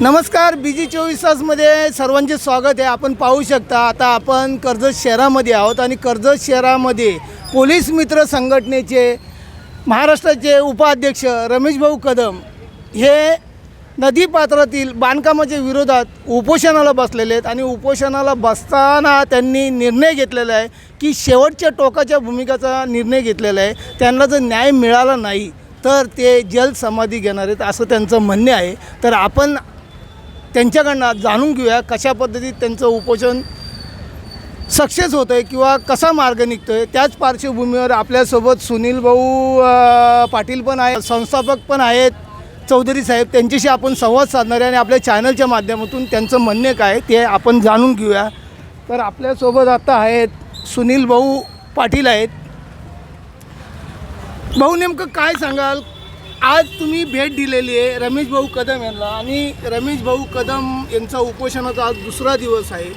नमस्कार बी जी चोवीस तासमध्ये सर्वांचे स्वागत आहे. आपण पाहू शकता आता आपण कर्जत शहरामध्ये आहोत आणि कर्जत शहरामध्ये पोलीस मित्र संघटनेचे महाराष्ट्राचे उपाध्यक्ष रमेशभाऊ कदम हे नदीपात्रातील बांधकामाच्या विरोधात उपोषणाला बसलेले आहेत आणि उपोषणाला बसताना त्यांनी निर्णय घेतलेला आहे की शेवटच्या टोकाच्या भूमिकाचा निर्णय घेतलेला आहे. त्यांना जर न्याय मिळाला नाही तर ते जल समाधी घेणार आहेत असं त्यांचं म्हणणे आहे. तर आपण त्यांच्याकडनं जाणून घेऊया कशा पद्धतीत त्यांचं उपोषण सक्सेस होतं आहे किंवा कसा मार्ग निघतो आहे त्याच पार्श्वभूमीवर आपल्यासोबत सुनील भाऊ पाटील पण आहेत संस्थापक पण आहेत चौधरी साहेब त्यांच्याशी आपण संवाद साधणार आहे आणि आपल्या चॅनलच्या माध्यमातून त्यांचं म्हणणे काय ते आपण जाणून घेऊया. तर आपल्यासोबत आता आहेत सुनील भाऊ पाटील आहेत. भाऊ नेमकं काय सांगाल? आज तुम्ही भेट दिलेली आहे रमेश भाऊ कदम यांना आणि रमेश भाऊ कदम यांचा उपोषणाचा आज दुसरा दिवस आहे.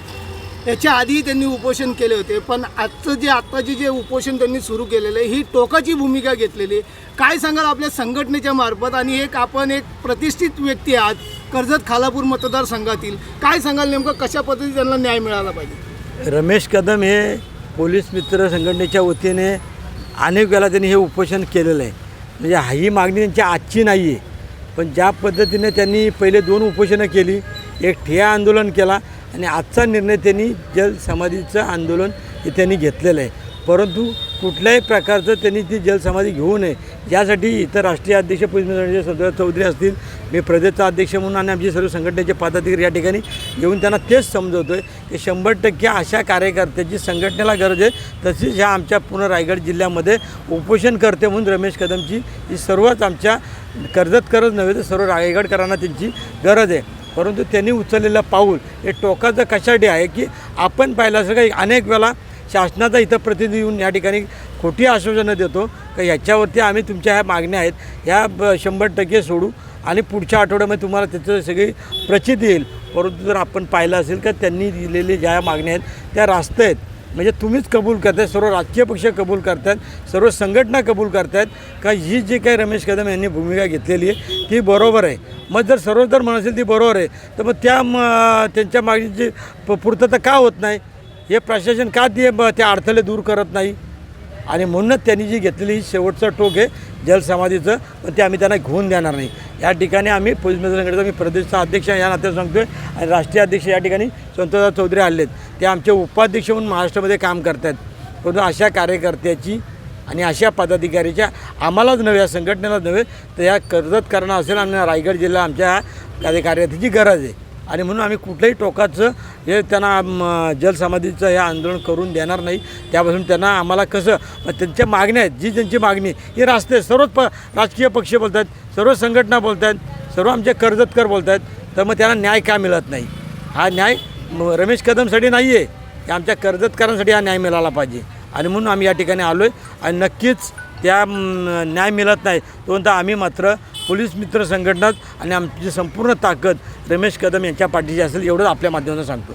याच्या आधी त्यांनी उपोषण केले होते पण आजचं जे आत्ताचे जे उपोषण त्यांनी सुरू केलेलं आहे ही टोकाची भूमिका घेतलेली आहे. काय सांगाल आपल्या संघटनेच्या मार्फत? आणि एक आपण एक प्रतिष्ठित व्यक्ती आहात कर्जत खालापूर मतदारसंघातील काय सांगाल नेमकं कशा पद्धतीने त्यांना न्याय मिळाला पाहिजे? रमेश कदम हे पोलीस मित्र संघटनेच्या वतीने अनेक वेळा त्यांनी हे उपोषण केलेलं आहे. म्हणजे हा- ही मागणी त्यांची आजची नाही आहे पण ज्या पद्धतीने त्यांनी पहिले दोन उपोषणं केली एक ठिया आंदोलन केला आणि आजचा निर्णय त्यांनी जल समाधीचं आंदोलन हे त्यांनी घेतलेलं आहे. परंतु कुठल्याही प्रकारचं त्यांनी ती जलसमाधी घेऊ नये. यासाठी इतर राष्ट्रीय अध्यक्ष पोलीस संतोष चौधरी असतील. मी प्रदेशचा अध्यक्ष म्हणून आणि आमचे सर्व संघटनेचे पदाधिकारी या ठिकाणी येऊन त्यांना तेच समजवतो आहे की शंभर टक्के अशा कार्यकर्त्याची संघटनेला गरज आहे. तशीच ह्या आमच्या पूर्ण रायगड जिल्ह्यामध्ये उपोषण करते म्हणून रमेश कदमची ही सर्वच आमच्या कर्जत करत नव्हे तर सर्व रायगडकरांना त्यांची गरज आहे. परंतु त्यांनी उचललेलं पाऊल हे टोकाचं कशासाठी आहे की आपण पाहिलं असं काही अनेक वेळा शासनाचा इथं प्रतिनिधी येऊन या ठिकाणी खोटी आश्वासनं देतो. का याच्यावरती आम्ही तुमच्या ह्या मागण्या आहेत. ह्या ब- शंभर टक्के सोडू आणि पुढच्या आठवड्यामध्ये तुम्हाला त्याचं सगळी प्रचिती येईल. परंतु जर आपण पाहिलं असेल का त्यांनी दिलेली ज्या मागण्या आहेत त्या रास्त आहेत. म्हणजे तुम्हीच कबूल करताय सर्व राजकीय पक्ष कबूल करतात सर्व संघटना कबूल करतायत. का ही जी काही रमेश कदम यांनी भूमिका घेतलेली आहे ती बरोबर आहे. मग जर सर्व जर म्हणाल असेल ती बरोबर आहे. तर मग त्या त्यांच्या मागणीची प- पूर्तता का होत नाही? हे प्रशासन का ते ब- त्या अडथळे दूर करत नाही? आणि म्हणूनच त्यांनी जी घेतलेली ही शेवटचं टोक आहे जलसमाधीचं पण ते आम्ही त्यांना घेऊन देणार नाही. या ठिकाणी आम्ही पोलीस मित्र मी प्रदेशचा अध्यक्ष या नात्यात सांगतोय आणि राष्ट्रीय अध्यक्ष या ठिकाणी संतोषराव चौधरी आलेत. ते आमचे उपाध्यक्ष म्हणून महाराष्ट्रामध्ये काम करतात परंतु अशा कार्यकर्त्याची आणि अशा पदाधिकाऱ्याच्या आम्हालाच नव्हे या संघटनेलाच नव्हे तर या कर्जतकरांना असेल आणि रायगड जिल्हा आमच्या कार्यकर्त्याची गरज आहे. आणि म्हणून आम्ही कुठल्याही टोकाचं हे त्यांना जलसमाधीचं हे आंदोलन करून देणार नाही. त्यापासून त्यांना आम्हाला कसं मग त्यांच्या मागण्या आहेत जी त्यांची मागणी ही रास्ते सर्वच प राजकीय पक्ष बोलत आहेत सर्व संघटना बोलत आहेत सर्व आमचे कर्जतकर बोलत आहेत तर मग त्यांना न्याय का मिळत नाही? हा न्याय म, रमेश कदमसाठी नाही आहे आमच्या कर्जतकरांसाठी हा न्याय मिळाला पाहिजे. आणि म्हणून आम्ही या ठिकाणी आलो आहे आणि नक्कीच त्या न्याय मिळत नाही. तोपर्यंत आम्ही मात्र पोलीस मित्र संघटनात आणि आमची संपूर्ण ताकद रमेश कदम यांच्या पाठीची असेल एवढंच आपल्या माध्यमातून सांगतो.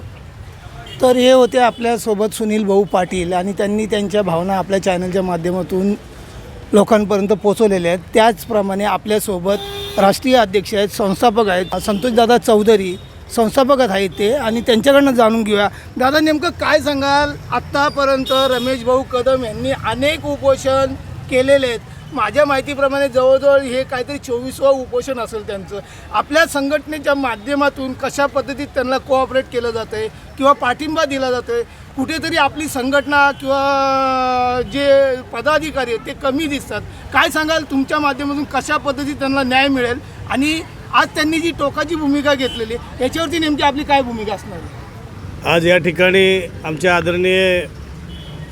तर हे होते आपल्यासोबत सुनील भाऊ पाटील आणि त्यांनी त्यांच्या भावना आपल्या चॅनलच्या माध्यमातून लोकांपर्यंत पोचवलेल्या आहेत. त्याचप्रमाणे आपल्यासोबत राष्ट्रीय अध्यक्ष आहेत संस्थापक आहेत संतोषदादा चौधरी संस्थापकच आहेत ते आणि त्यांच्याकडनं जाणून घेऊया. दादा नेमकं काय सांगाल? आत्तापर्यंत रमेश भाऊ कदम यांनी अनेक उपोषण केलेले आहेत. माझ्या माहितीप्रमाणे जवळजवळ हे काहीतरी चोवीसवा उपोषण असेल त्यांचं. आपल्या संघटनेच्या माध्यमातून कशा पद्धतीत त्यांना कोऑपरेट केलं जातं आहे किंवा पाठिंबा दिला जातो आहे कुठेतरी आपली संघटना किंवा जे पदाधिकारी आहेत ते कमी दिसतात. काय सांगाल? तुमच्या माध्यमातून कशा पद्धतीत त्यांना न्याय मिळेल? आणि आज त्यांनी जी टोकाची भूमिका घेतलेली आहे याच्यावरती नेमकी आपली काय भूमिका असणार आहे? आज या ठिकाणी आमच्या आदरणीय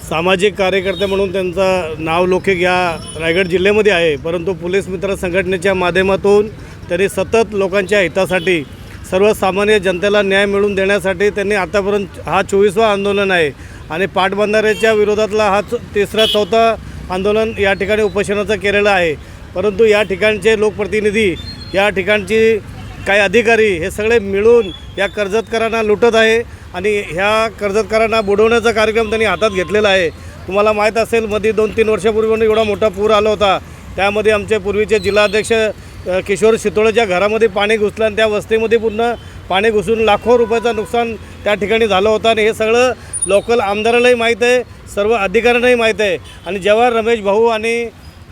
सामाजिक कार्यकर्ते म्हणून त्यांचं नाव लौकिक या रायगड जिल्ह्यामध्ये आहे. परंतु पोलीस मित्र संघटनेच्या माध्यमातून त्यांनी सतत लोकांच्या हितासाठी सर्वसामान्य जनतेला न्याय मिळवून देण्यासाठी त्यांनी आतापर्यंत हा चोवीसवा आंदोलन आहे. आणि पाटबंधाऱ्याच्या विरोधातला हा तिसरा चौथा आंदोलन या ठिकाणी उपोषणाचं केलेलं आहे. परंतु या ठिकाणचे लोकप्रतिनिधी या ठिकाणची काही अधिकारी हे सगळे मिळून या कर्जतकरांना लुटत आहे. आणि ह्या कर्जतकरांना बुडवण्याचा कार्यक्रम त्यांनी हातात घेतलेला आहे. तुम्हाला माहीत असेल मध्ये दोन तीन वर्षापूर्वी एवढा मोठा पूर आला होता. त्यामध्ये आमचे पूर्वीचे जिल्हाध्यक्ष किशोर शितोळेच्या घरामध्ये पाणी घुसलं आणि त्या वस्तीमध्ये पूर्ण पाणी घुसून लाखो रुपयाचं नुकसान त्या ठिकाणी झालं होतं. आणि हे सगळं लोकल आमदारालाही माहीत आहे सर्व अधिकाऱ्यांनाही माहीत आहे. आणि जेव्हा रमेश भाऊ आणि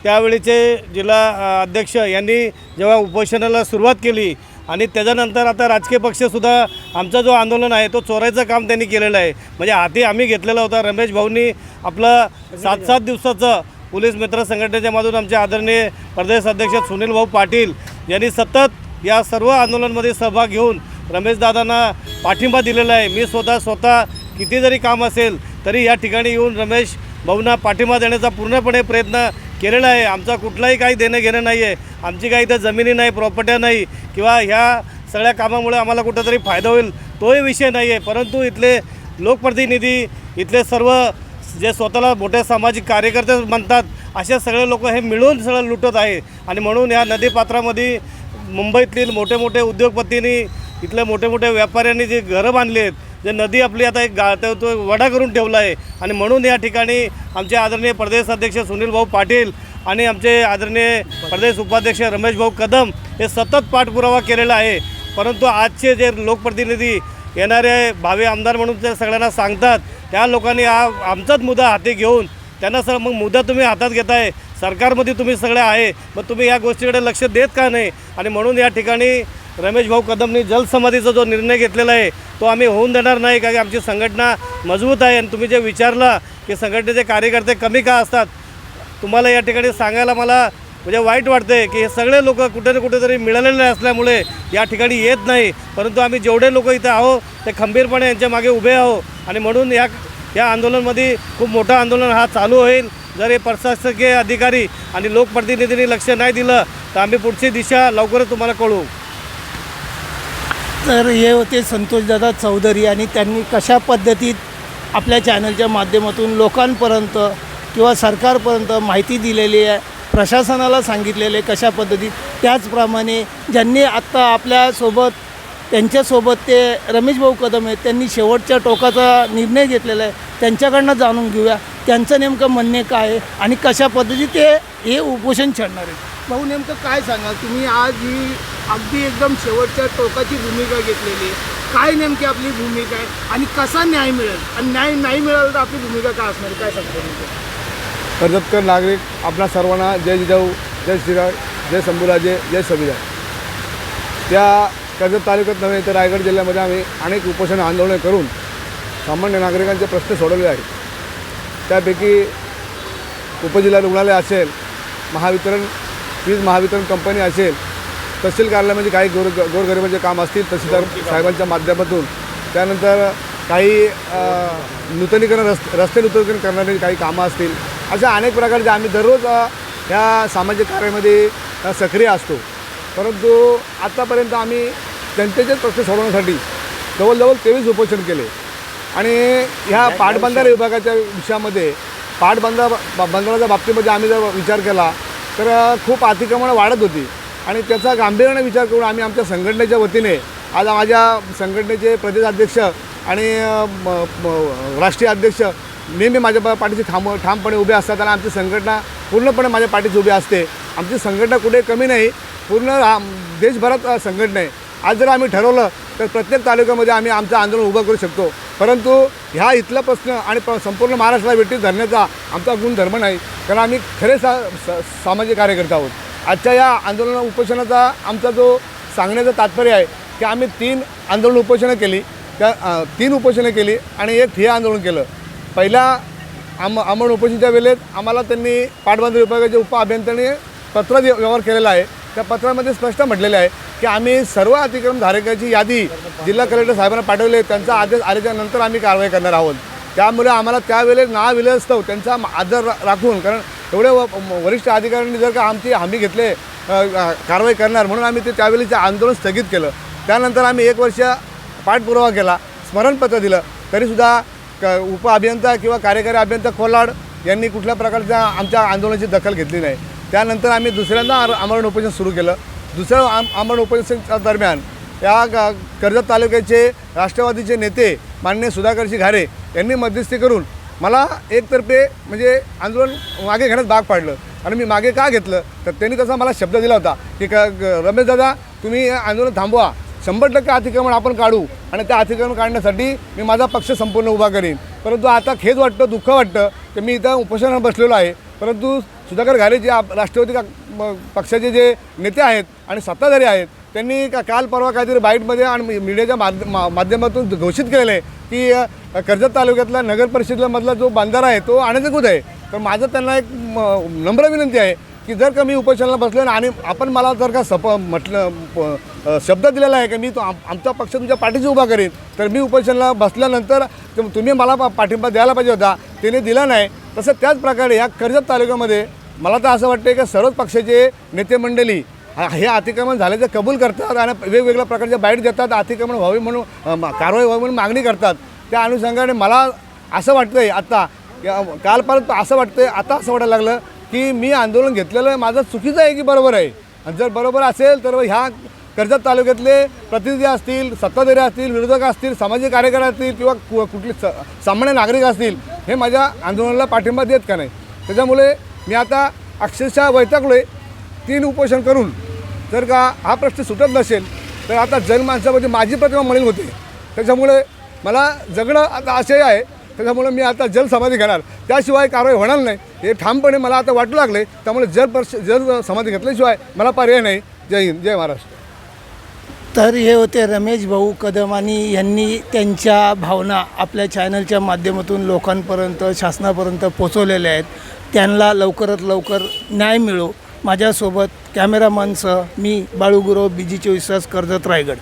त्यावेळीचे जिल्हा अध्यक्ष यांनी जेव्हा उपोषणाला सुरुवात केली आणि त्याच्यानंतर आता राजकीय पक्षसुद्धा आमचा जो आंदोलन आहे तो चोरायचं काम त्यांनी केलेलं आहे. म्हणजे हाती आम्ही घेतलेला होता रमेश भाऊंनी आपलं सात सात दिवसाचं पोलीस मित्र संघटनेच्या मधून आमचे आदरणीय प्रदेश अध्यक्ष सुनील भाऊ पाटील यांनी सतत या सर्व आंदोलनामध्ये सहभाग घेऊन रमेशदादांना पाठिंबा दिलेला आहे. मी स्वतः स्वतः किती जरी काम असेल तरी या ठिकाणी येऊन रमेश भाऊंना पाठिंबा देण्याचा पूर्णपणे प्रयत्न केलेला आहे आमचा कुठलाही काही देणं घेणं नाही आहे आमची काही इथं जमिनी नाही प्रॉपर्ट्या नाही किंवा ह्या सगळ्या कामामुळे आम्हाला कुठंतरी फायदा होईल तोही विषय नाही आहे परंतु इथले लोकप्रतिनिधी इथले सर्व जे स्वतःला मोठे सामाजिक कार्यकर्ते म्हणतात असे सगळे लोक हे मिळून सगळं लुटत आहे. आणि म्हणून या नदीपात्रामध्ये मुंबईतील मोठे मोठे उद्योगपतींनी इथल्या मोठे मोठे व्यापाऱ्यांनी जे घरं बांधली आहेत जे नदी आपली आता एक गा तो तो वडा करून ठेवला आहे. आणि म्हणून या ठिकाणी आमचे आदरणीय प्रदेश अध्यक्ष सुनील भाऊ पाटील आणि आमचे आदरणीय प्रदेश उपाध्यक्ष रमेश भाऊ कदम हे सतत पाठपुरावा केलेला आहे. परंतु आजचे जे लोकप्रतिनिधी येणारे भावी आमदार म्हणून ते सगळ्यांना सांगतात त्या लोकांनी हा आमचाच मुद्दा हाती घेऊन त्यांना सर मग मुद्दा तुम्ही हातात घेताय सरकारमध्ये तुम्ही सगळे आहे मग तुम्ही या गोष्टीकडे लक्ष देत का नाही? आणि म्हणून या ठिकाणी रमेश भाऊ कदमनी जलसमाधीचा जो निर्णय घेतलेला आहे तो आम्ही होऊन देणार नाही कारण की आमची संघटना मजबूत आहे. आणि तुम्ही जे विचारलं की संघटनेचे कार्यकर्ते कमी का असतात तुम्हाला या ठिकाणी सांगायला मला म्हणजे वाईट वाटते की हे सगळे लोक कुठे ना कुठेतरी मिळालेले असल्यामुळे या ठिकाणी येत नाही. परंतु आम्ही जेवढे लोक इथे आहो ते खंबीरपणे यांच्या मागे उभे आहो आणि म्हणून या या आंदोलनमध्ये खूप मोठं आंदोलन हा चालू होईल. जर हे प्रशासकीय अधिकारी आणि लोकप्रतिनिधींनी लक्ष नाही दिलं तर आम्ही पुढची दिशा लवकरच तुम्हाला कळवू. तर हे होते संतोषदादा चौधरी आणि त्यांनी कशा पद्धतीत आपल्या चॅनलच्या माध्यमातून लोकांपर्यंत किंवा सरकारपर्यंत माहिती दिलेली आहे प्रशासनाला सांगितलेले कशा पद्धतीत त्याचप्रमाणे ज्यांनी आत्ता आपल्यासोबत त्यांच्यासोबत ते रमेश भाऊ कदम आहेत त्यांनी शेवटच्या टोकाचा निर्णय घेतलेला आहे त्यांच्याकडनं जाणून घेऊया. त्यांचं नेमकं म्हणणे काय आहे आणि कशा पद्धतीत ते हे उपोषण छेडणार आहे? भाऊ नेमकं काय सांगाल? तुम्ही आज ही अगदी एकदम शेवटच्या टोकाची भूमिका घेतलेली आहे. काय नेमकी आपली भूमिका आहे आणि कसा न्याय मिळेल? आणि न्याय नाही मिळाला तर आपली भूमिका काय असणार? आहे? काय सांगतो नेमकं कर्जतकर नागरिक आपल्या सर्वांना जय जिजाऊ जय श्रीराम जय शंभूराजे जय संविधान त्या कर्जत तालुक्यात नव्हे तर रायगड जिल्ह्यामध्ये आम्ही अनेक उपोषण आंदोलने करून सामान्य नागरिकांचे प्रश्न सोडवले आहेत. त्यापैकी उपजिल्हा रुग्णालय असेल महावितरण वीज महावितरण कंपनी असेल तहसील कार्यालयामध्ये काही गोर गोरगरिबांचे काम असतील तहसीलदार साहेबांच्या माध्यमातून. त्यानंतर काही नूतनीकरण रस्ते रस्ते नूतनीकरण करणारी काही कामं असतील. अशा अनेक प्रकारचे आम्ही दररोज ह्या सामाजिक कार्यामध्ये सक्रिय असतो. परंतु आत्तापर्यंत आम्ही जनतेचेच प्रश्न सोडवण्यासाठी जवळजवळ तेवीस उपोषण केले. आणि ह्या पाटबंधारे विभागाच्या विषयामध्ये पाटबंधा बंधाराच्या बाबतीमध्ये आम्ही जर विचार केला तर खूप अतिक्रमणं वाढत होती. आणि त्याचा गांभीर्याने विचार करून आम्ही आमच्या संघटनेच्या वतीने आज माझ्या संघटनेचे प्रदेशाध्यक्ष आणि राष्ट्रीय अध्यक्ष नेहमी माझ्या पाठीशी ठाम ठामपणे उभे असतात. आणि आमची संघटना पूर्णपणे माझ्या पाठीशी उभी असते. आमची संघटना कुठे कमी नाही. पूर्ण देशभरात संघटना आहे. आज जर आम्ही ठरवलं तर प्रत्येक तालुक्यामध्ये आम्ही आमचं आंदोलन उभं करू शकतो. परंतु ह्या इथला प्रश्न आणि प संपूर्ण महाराष्ट्राला भेटी धरण्याचा आमचा गुणधर्म नाही. कारण आम्ही खरे सा सा- सामाजिक कार्यकर्ते आहोत. आजच्या या आंदोलन उपोषणाचा आमचा जो सांगण्याचं तात्पर्य आहे की आम्ही तीन आंदोलन उपोषणं केली. त्या तीन उपोषणं केली आणि एक हे आंदोलन केलं. पहिल्या आम आमरण उपोषणच्या वेळेत आम्हाला त्यांनी पाटबंधारे विभागाचे उप अभियंत्याने पत्र व्यवहार केलेला आहे. त्या पत्रामध्ये स्पष्ट म्हटलेलं आहे की आम्ही सर्व अतिक्रमधारकाची यादी जिल्हा कलेक्टर साहेबांना पाठवले त्यांचा आदेश आल्याच्यानंतर आम्ही कारवाई करणार आहोत. त्यामुळे आम्हाला त्यावेळेस ना विलस्तव त्यांचा आदर राखून कारण एवढे व- वरिष्ठ अधिकाऱ्यांनी जर का आमची हमी घेतले कारवाई करणार म्हणून आम्ही ते त्यावेळेचे आंदोलन स्थगित केलं. त्यानंतर आम्ही एक वर्ष पाठपुरावा केला स्मरणपत्र दिलं. तरीसुद्धा क उप अभियंता किंवा कार्यकारी अभियंता कोलाड यांनी कुठल्या प्रकारच्या आमच्या आंदोलनाची दखल घेतली नाही. त्यानंतर आम्ही दुसऱ्यांदा आर- आमरण उपोषण सुरू केलं. दुसरं आम आमरण उपोषणाच्या दरम्यान या कर्जत तालुक्याचे राष्ट्रवादीचे नेते मान्य सुधाकरशी घारे यांनी मध्यस्थी करून मला एकतर्फे म्हणजे आंदोलन मागे घेण्यास भाग पाडलं. आणि मी मागे का घेतलं? तर त्यांनी तसा मला शब्द दिला होता की क रमेश दादा तुम्ही आंदोलन थांबवा. शंभर टक्के अतिक्रमण आपण काढू आणि त्या अतिक्रमण काढण्यासाठी मी माझा पक्ष संपूर्ण उभा करीन. परंतु आता खेद वाटतं दुःख वाटतं की मी इथं उपोषणावर बसलेलो आहे. परंतु सुधाकर घारे जे आप राष्ट्रवादी का म- पक्षाचे जे नेते आहेत आणि सत्ताधारी आहेत त्यांनी का काल परवा काहीतरी बाईटमध्ये आणि मीडियाच्या माध्य मा- माध्यमातून घोषित केलेलं आहे की कर्जत तालुक्यातला नगर परिषदेमधला जो बांधारा आहे तो अनधिकृत आहे. तर माझं त्यांना एक म- नम्र विनंती आहे की जर का मी उपोषणाला बसलो आणि आपण मला जर का सप म्हटलं प- शब्द दिलेला आहे की मी तो आम आमचा पक्ष तुमच्या पाठीशी उभा करेन तर मी उपोषणाला बसल्यानंतर तुम्ही मला पा- पाठिंबा द्यायला पाहिजे होता त्याने दिला नाही. तसं त्याच प्रकारे या कर्जत तालुक्यामध्ये मला तर असं वाटतं की सर्वच पक्षाचे नेते मंडळी हा- हे अतिक्रमण झाल्याचं कबूल करतात आणि वेगवेगळ्या प्रकारच्या बाईट देतात अतिक्रमण व्हावी म्हणून कारवाई व्हावी म्हणून मागणी करतात. त्या अनुषंगाने मला असं वाटतं आहे आत्ता कालपर्यंत असं वाटतं आता असं वाटायला लागलं की मी आंदोलन घेतलेलं आहे माझं चुकीचं आहे की बरोबर आहे? आणि जर बरोबर असेल तर ह्या कर्जत तालुक्यातले प्रतिनिधी असतील सत्ताधारी असतील विरोधक असतील सामाजिक कार्यकर्ते असतील किंवा कु कुठले स सामान्य नागरिक असतील हे माझ्या आंदोलनाला पाठिंबा देत का नाही? त्याच्यामुळे मी आता अक्षरशः वैतागलो आहे तीन उपोषण करून जर का हा प्रश्न सुटत नसेल तर आता जनमानसामध्ये माझी प्रतिमा मलिन होते. त्याच्यामुळे मला जगणं आता आशय आहे. त्याच्यामुळे मी आता जल समाधी घेणार. त्याशिवाय कारवाई होणार नाही. हे ठामपणे मला आता वाटू लागले त्यामुळे जल पर्श जल समाधी घेतल्याशिवाय मला पर्याय नाही. जय हिंद जय महाराष्ट्र. तर हे होते रमेश भाऊ कदम आणि यांनी त्यांच्या भावना आपल्या चॅनलच्या माध्यमातून लोकांपर्यंत शासनापर्यंत पोचवलेल्या आहेत. त्यांना लवकरात लवकर न्याय मिळो. माझ्यासोबत कॅमेरामनसह मी बाळू गुरव चोवीस तास कर्जत रायगड.